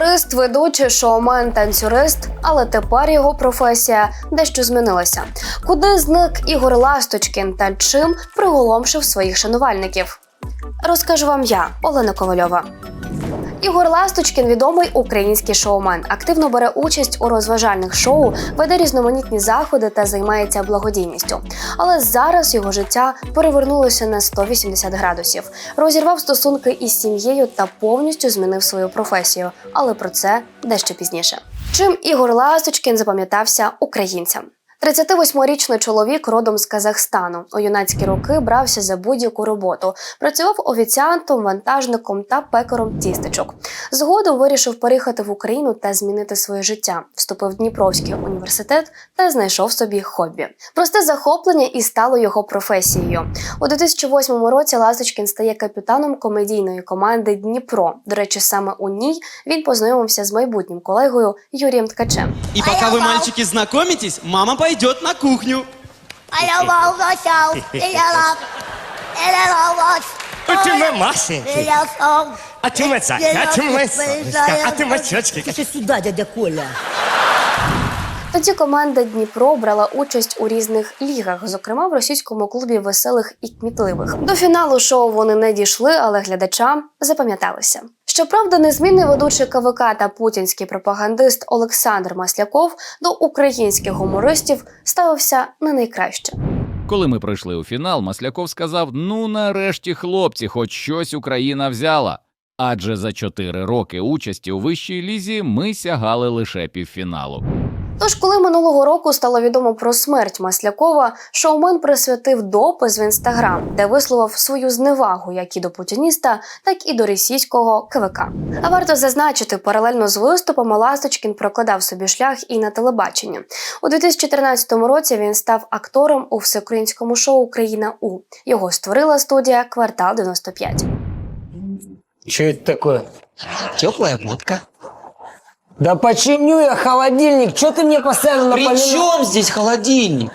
Гуморист, ведучий, шоумен, танцюрист, але тепер його професія дещо змінилася. Куди зник Ігор Ласточкін та чим приголомшив своїх шанувальників? Розкажу вам я, Олена Ковальова. Ігор Ласточкін відомий український шоумен. Активно бере участь у розважальних шоу, веде різноманітні заходи та займається благодійністю. Але зараз його життя перевернулося на 180 градусів. Розірвав стосунки із сім'єю та повністю змінив свою професію. Але про це дещо пізніше. Чим Ігор Ласточкін запам'ятався українцям? 38-річний чоловік родом з Казахстану. У юнацькі роки брався за будь-яку роботу. Працював офіціантом, вантажником та пекаром тістечок. Згодом вирішив переїхати в Україну та змінити своє життя. Вступив в Дніпровський університет та знайшов собі хобі. Просте захоплення і стало його професією. У 2008 році Ласточкін стає капітаном комедійної команди Дніпро. До речі, саме у ній він познайомився з майбутнім колегою Юрієм Ткачем. И пока вы, мальчики, знакомитесь, мама пойдет на кухню. I love myself. I love. I love А ты мой масенький. myself. А ты мой царь, а ты мой солнышко, а ты мой чёчки. Слушай сюда, дядя Коля. Тоді команда Дніпро брала участь у різних лігах, зокрема в російському клубі веселих і кмітливих. До фіналу шоу вони не дійшли, але глядачам запам'яталися. Щоправда, незмінний ведучий КВК та путінський пропагандист Олександр Масляков до українських гумористів ставився не найкраще. Коли ми прийшли у фінал, Масляков сказав: Ну, нарешті, хлопці, хоч щось Україна взяла. Адже за чотири роки участі у вищій лізі ми сягали лише півфіналу. Тож, коли минулого року стало відомо про смерть Маслякова, шоумен присвятив допис в інстаграм, де висловив свою зневагу як і до путініста, так і до російського КВК. А варто зазначити, паралельно з виступами Ласточкін прокладав собі шлях і на телебачення. У 2014 році він став актором у всеукраїнському шоу Україна У його створила студія Квартал 95. Что это такое? Теплая водка. Да починю я холодильник, что ты мне постоянно При напоминаешь? чем здесь холодильник?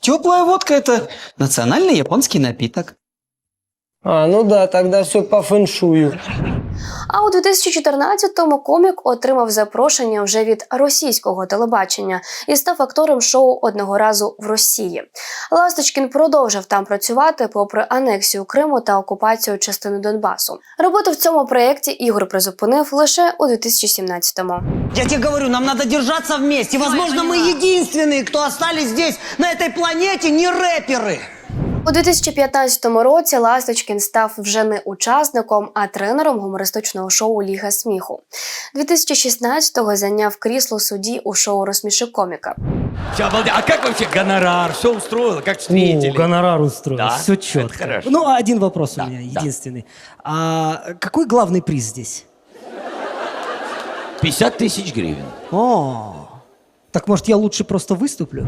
Теплая водка – это национальный японский напиток. А, ну да, тогда все по фэншую. А у 2014-му комік отримав запрошення вже від російського телебачення і став актором шоу одного разу в Росії. Ласточкін продовжив там працювати попри анексію Криму та окупацію частини Донбасу. Роботу в цьому проєкті Ігор призупинив лише у 2017-му. Я тебе говорю, нам надо держаться вместе. Возможно, мы единственные, кто остались здесь, на этой планете, не рэперы. У 2015 році Ласточкін став вже не учасником, а тренером гумористичного шоу Ліга сміху. 2016-го зайняв крісло судді у шоу Розсміши коміка. Всё, обалдеть. А как вообще гонорар? Все устроило? Как встретили? гонорар устроил. Да? Все Это четко. хорошо. Ну, а один вопрос Да, у меня, да. единственный. А какой главный приз здесь? 50 тысяч гривен. О, так может я лучше просто выступлю?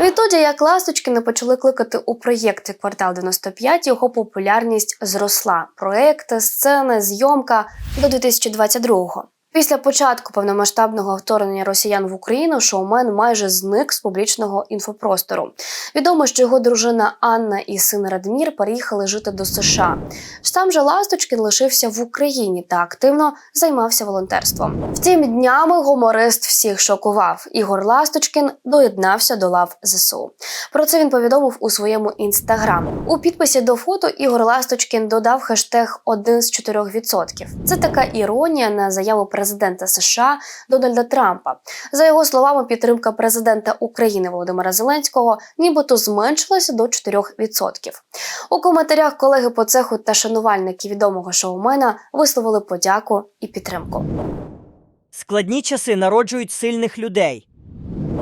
Відтоді, як Ласточкіна почали кликати у проєкти Квартал 95, його популярність зросла. Проекти, сцени, зйомка до 2022-го. Після початку повномасштабного вторгнення росіян в Україну шоумен майже зник з публічного інфопростору. Відомо, що його дружина Анна і син Радмір переїхали жити до США. Сам же Ласточкін лишився в Україні та активно займався волонтерством. Втім, днями гуморист всіх шокував. Ігор Ласточкін доєднався до лав ЗСУ. Про це він повідомив у своєму інстаграм. У підписі до фото Ігор Ласточкін додав хештег «1 з 4%. Це така іронія на заяву президента США Дональда Трампа. За його словами, підтримка президента України Володимира Зеленського нібито зменшилася до 4%. У коментарях колеги по цеху та шанувальники відомого шоумена висловили подяку і підтримку. Складні часи народжують сильних людей.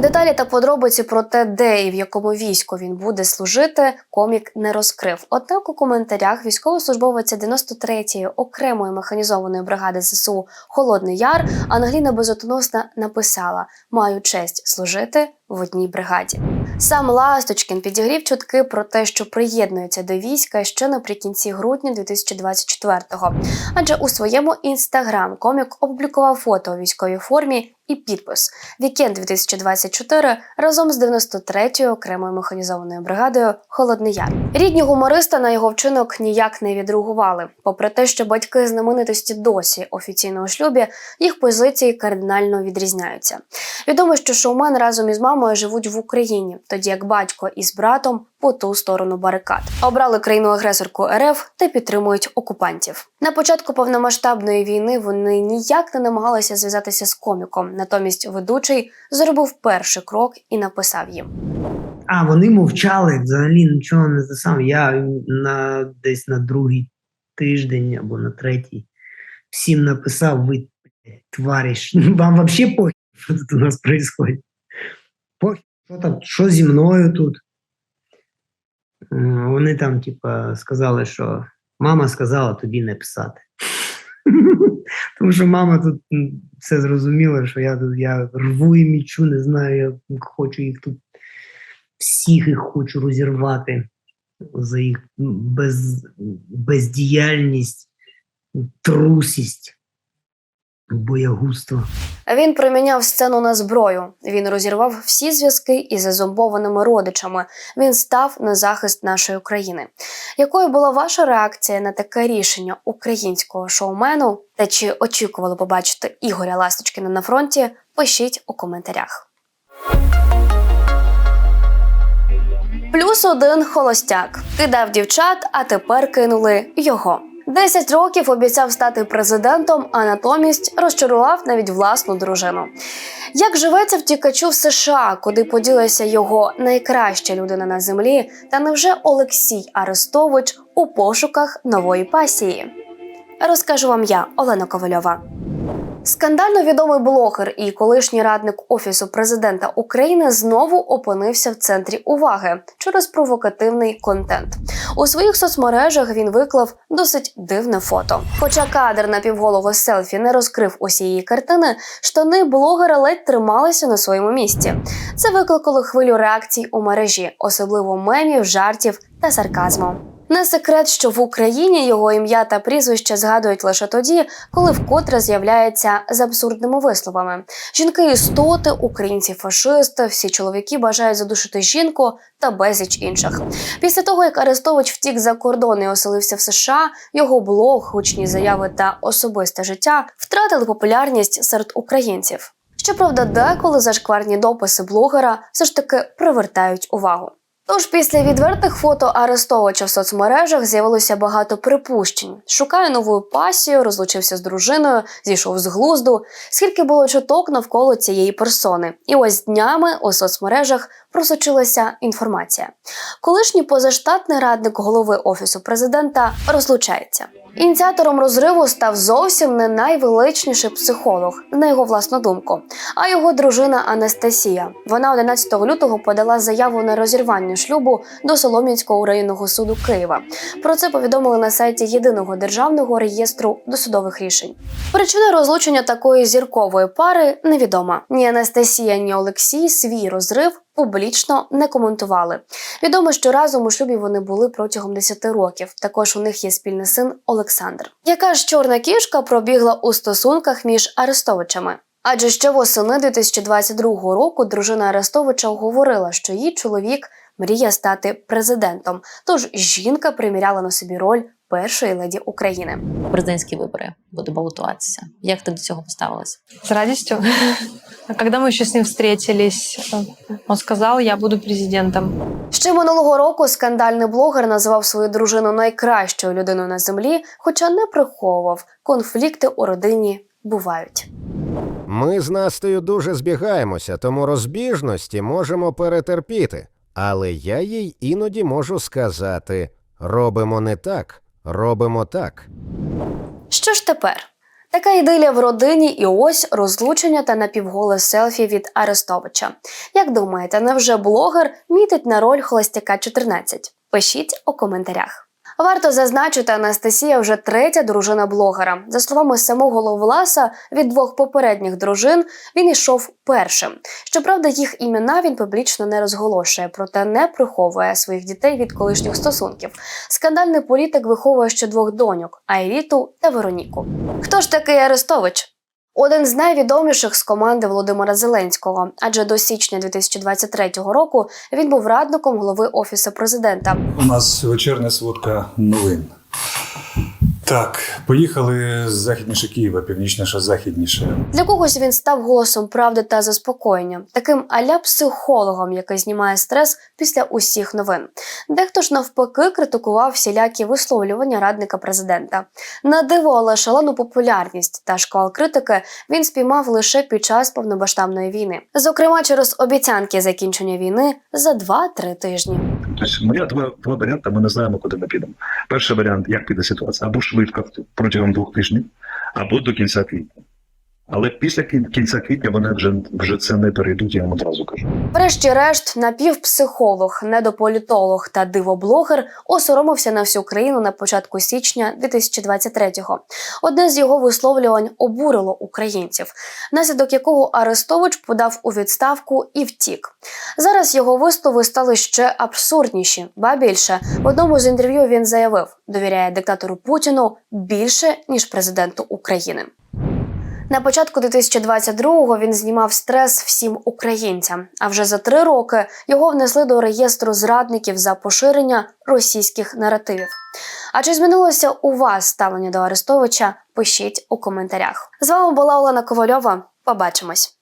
Деталі та подробиці про те, де і в якому війську він буде служити, комік не розкрив. Однак у коментарях військовослужбовиця 93-ї окремої механізованої бригади ЗСУ Холодний Яр Ангеліна Безотоносна написала: Маю честь служити в одній бригаді. Сам Ласточкін підігрів чутки про те, що приєднується до війська ще наприкінці грудня 2024-го. Адже у своєму інстаграм комік опублікував фото у військовій формі і підпис Вікенд 2024 разом з 93-ю окремою механізованою бригадою Холодний Яр. Рідні гумориста на його вчинок ніяк не відреагували. Попри те, що батьки знаменитості досі офіційно у шлюбі, їх позиції кардинально відрізняються. Відомо, що шоумен разом із мамою живуть в Україні, тоді як батько із братом по ту сторону барикад. Обрали країну-агресорку РФ та підтримують окупантів. На початку повномасштабної війни вони ніяк не намагалися зв'язатися з коміком. Натомість ведучий зробив перший крок і написав їм. А, вони мовчали, взагалі нічого не за сам. Я на десь на другий тиждень або на третій всім написав: ви тварі, вам взагалі похер, що тут у нас відбувається? Що там, що зі мною тут? Е, Вони там, типа, сказали, що мама сказала тобі не писати. Тому що мама тут все зрозуміла, що я тут я рву і мічу, не знаю, я хочу їх тут всіх їх хочу розірвати за їх без, бездіяльність, трусість, боягузтво. Він проміняв сцену на зброю. Він розірвав всі зв'язки із зазомбованими родичами. Він став на захист нашої країни. Якою була ваша реакція на таке рішення українського шоумену? Та чи очікували побачити Ігоря Ласточкіна на фронті? Пишіть у коментарях. Плюс один холостяк кидав дівчат, а тепер кинули його. Десять років обіцяв стати президентом, а натомість розчарував навіть власну дружину. Як живеться втікачу в США, куди поділася його найкраща людина на землі, та невже Олексій Арестович у пошуках нової пасії? Розкажу вам я, Олена Ковальова. Скандально відомий блогер і колишній радник офісу президента України знову опинився в центрі уваги через провокативний контент. У своїх соцмережах він виклав досить дивне фото. Хоча кадр на напівголого селфі не розкрив усієї картини, штани блогера ледь трималися на своєму місці. Це викликало хвилю реакцій у мережі, особливо мемів, жартів та сарказму. Не секрет, що в Україні його ім'я та прізвище згадують лише тоді, коли вкотре з'являється з абсурдними висловами. Жінки істоти, українці фашисти, всі чоловіки бажають задушити жінку та безліч інших. Після того, як Арестович втік за кордон і оселився в США, його блог, гучні заяви та особисте життя втратили популярність серед українців. Щоправда, деколи зашкварні дописи блогера все ж таки привертають увагу. Тож після відвертих фото арестовувача в соцмережах з'явилося багато припущень. Шукає нову пасію, розлучився з дружиною, зійшов з глузду. Скільки було чуток навколо цієї персони. І ось днями у соцмережах просочилася інформація. Колишній позаштатний радник голови офісу президента розлучається. Ініціатором розриву став зовсім не найвеличніший психолог, на його власну думку, а його дружина Анастасія. Вона 11 лютого подала заяву на розірвання шлюбу до Солом'янського районного суду Києва. Про це повідомили на сайті єдиного державного реєстру досудових рішень. Причина розлучення такої зіркової пари невідома. Ні Анастасія, ні Олексій свій розрив публічно не коментували. Відомо, що разом у шлюбі вони були протягом 10 років. Також у них є спільний син Олександр. Яка ж чорна кішка пробігла у стосунках між Арестовичами? Адже ще восени 2022 року дружина Арестовича говорила, що її чоловік мріє стати президентом. Тож жінка приміряла на собі роль першої леді України. президентські вибори буду балотуватися. Як ти до цього поставилась? С радостью. А когда мы еще с ним встретились, э, он сказал, я буду президентом. Ще минулого року скандальний блогер називав свою дружину найкращою людиною на землі, хоча не приховував, конфлікти у родині бувають. Ми з Настею дуже збігаємося, тому розбіжності можемо перетерпіти. Але я їй іноді можу сказати: робимо не так, робимо так. Що ж тепер? Така ідилія в родині, і ось розлучення та напівголе селфі від Арестовича. Як думаєте, невже блогер мітить на роль холостяка 14? Пишіть у коментарях. Варто зазначити, Анастасія вже третя дружина блогера. За словами самого Ловласа, від двох попередніх дружин він йшов першим. Щоправда, їх імена він публічно не розголошує, проте не приховує своїх дітей від колишніх стосунків. Скандальний політик виховує ще двох доньок Айріту та Вероніку. Хто ж такий Арестович? Один з найвідоміших з команди Володимира Зеленського, адже до січня 2023 року він був радником голови офісу президента. У нас вечірня сводка новин. Так, поїхали західніше Києва, північніше західніше. Для когось він став голосом правди та заспокоєння, таким аля психологом, який знімає стрес після усіх новин. Дехто ж навпаки критикував всілякі висловлювання радника президента. На диво, але шалену популярність та шквал критики він спіймав лише під час повномасштабної війни, зокрема через обіцянки закінчення війни за 2-3 тижні. Тобто, моя два, два варіанти, ми не знаємо, куди ми підемо. Перший варіант, як піде ситуація, або швидко протягом двох тижнів, або до кінця квітня. Але після кінця квітня вони вже, вже це не перейдуть, я вам одразу кажу. Врешті-решт, напівпсихолог, недополітолог та дивоблогер осоромився на всю країну на початку січня 2023-го. Одне з його висловлювань обурило українців, наслідок якого Арестович подав у відставку і втік. Зараз його вислови стали ще абсурдніші, ба більше в одному з інтерв'ю він заявив, довіряє диктатору Путіну більше ніж президенту України. На початку 2022-го він знімав стрес всім українцям. А вже за три роки його внесли до реєстру зрадників за поширення російських наративів. А чи змінилося у вас ставлення до Арестовича? Пишіть у коментарях. З вами була Олена Ковальова. Побачимось.